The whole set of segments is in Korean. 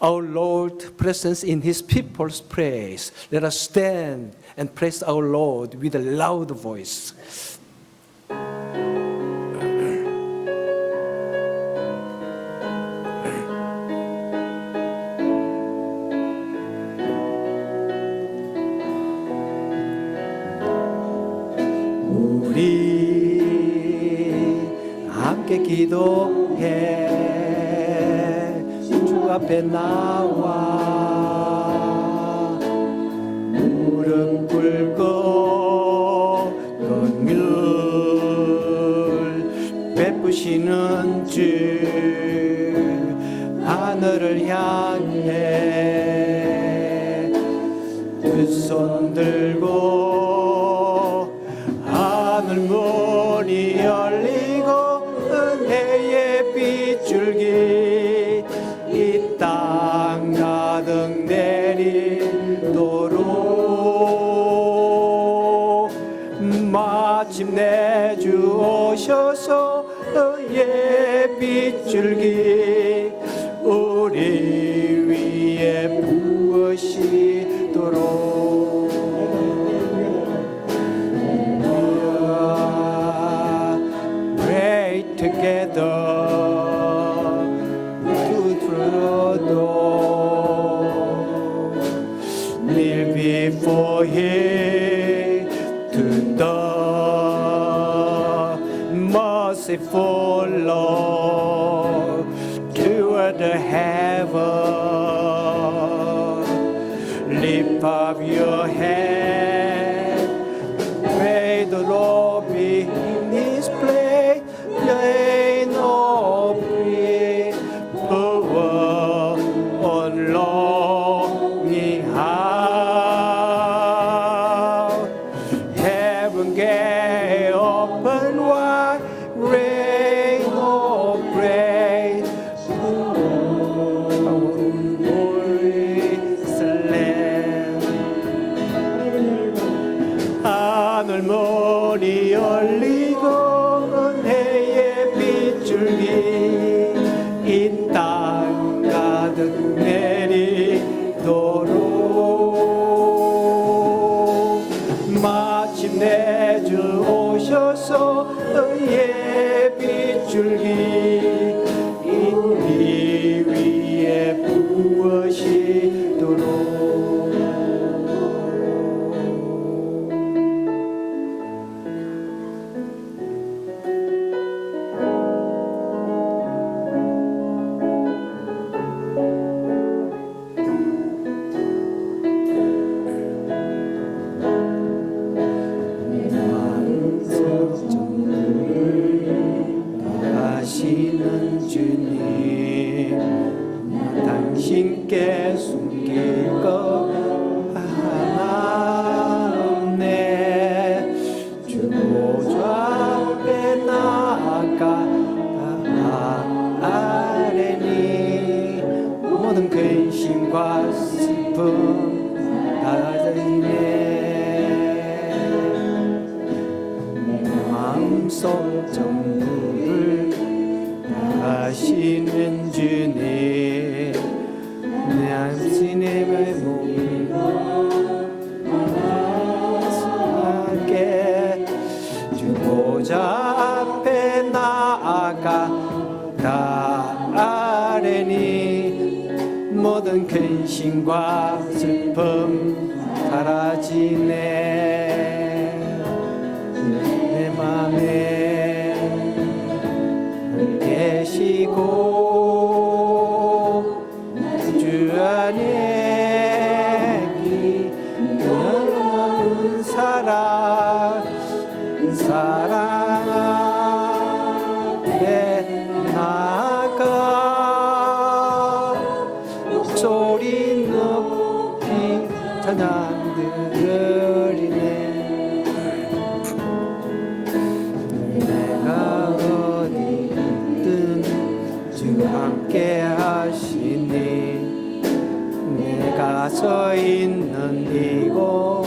our Lord's presence in His people's praise. Let us stand and praise our Lord with a loud voice. 우리 함께 기도해 주 앞에 나와. 무릎 꿇고 긍휼 베푸시는 주 하늘을 향해 두 손 들고 하늘 문이 열리고 은혜의 빗줄기 오셔서 은혜의 빗줄기 우리 위에 merciful Lord toward the heaven. Lift up your head. 문이 열리고 은혜의 빗줄기 이 땅 가득 내리도록. 마침내 주 오셔서 은혜의 빗줄기 주님 나 당신께 숨길 것 하나 없네. 주 보좌 앞에 나아가 아뢰니 모든 근심과 슬픔 다져이네. 마음속 전 모든 근심과 슬픔 사라지네 사랑 앞에 나가 소리 높이 찬양 드리네 내가 어디든 주 함께 하시니 내가 서 있는 이곳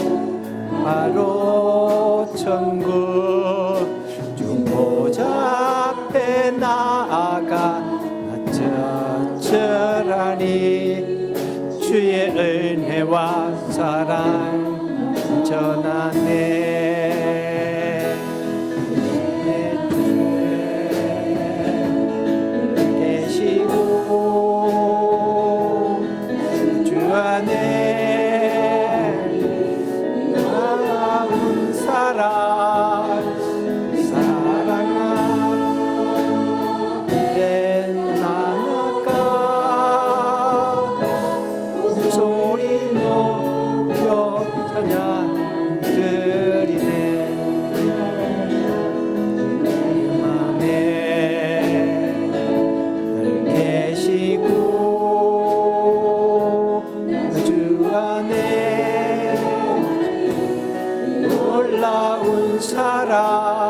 바로 천국 은혜와 사랑 전하네. 계시고 주 찬양 드리네. 맘에 늘 계시고 주 안에 놀라운 사랑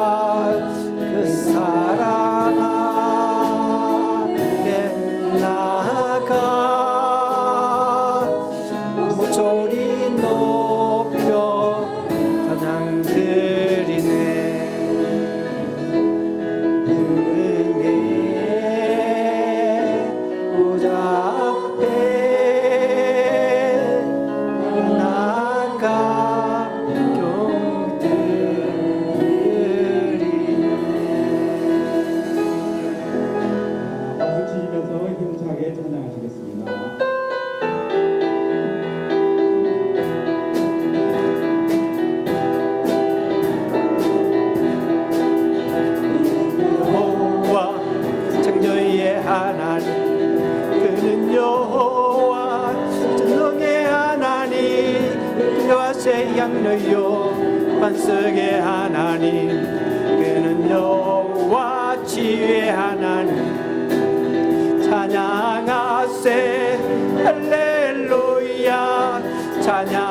하나님 그는 여호와 전능의 하나님 여호와의 양로요 반석의 하나님 그는 여호와 지혜의 하나님. 찬양하세 할렐루야. 찬양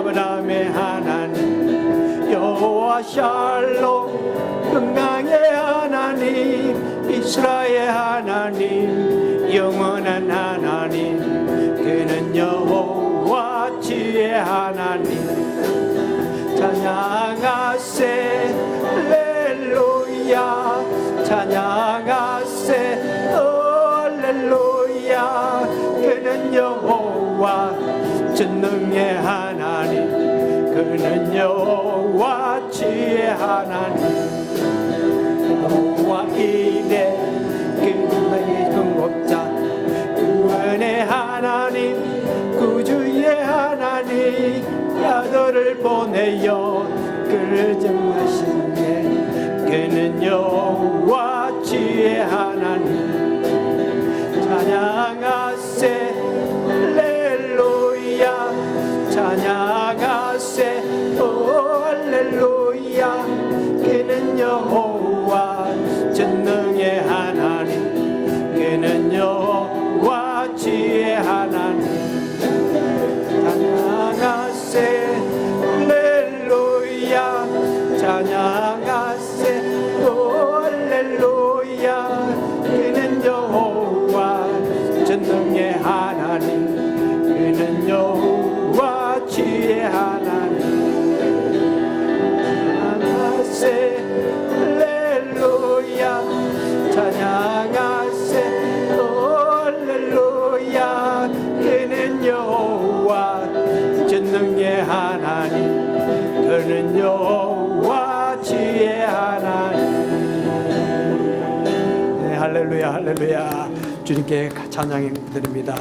아브라함의 하나님 여호와 샬롬 건강의 하나님 이스라엘 하나님 영원한 하나님 그는 여호와 지혜 하나님. 찬양하세 할렐루야. 찬양하세 할렐루야. 그는 여호와 전능의 하나님 그는 여호와 지혜 하나님 여호와 이래 그나의 근법자 구원의 하나님 구주의 하나님 야도를 보내어 그를 정하시 전 여호와 전능의 하나님 그는 여호와 지혜 하나님. 네, 할렐루야 할렐루야. 주님께 찬양 드립니다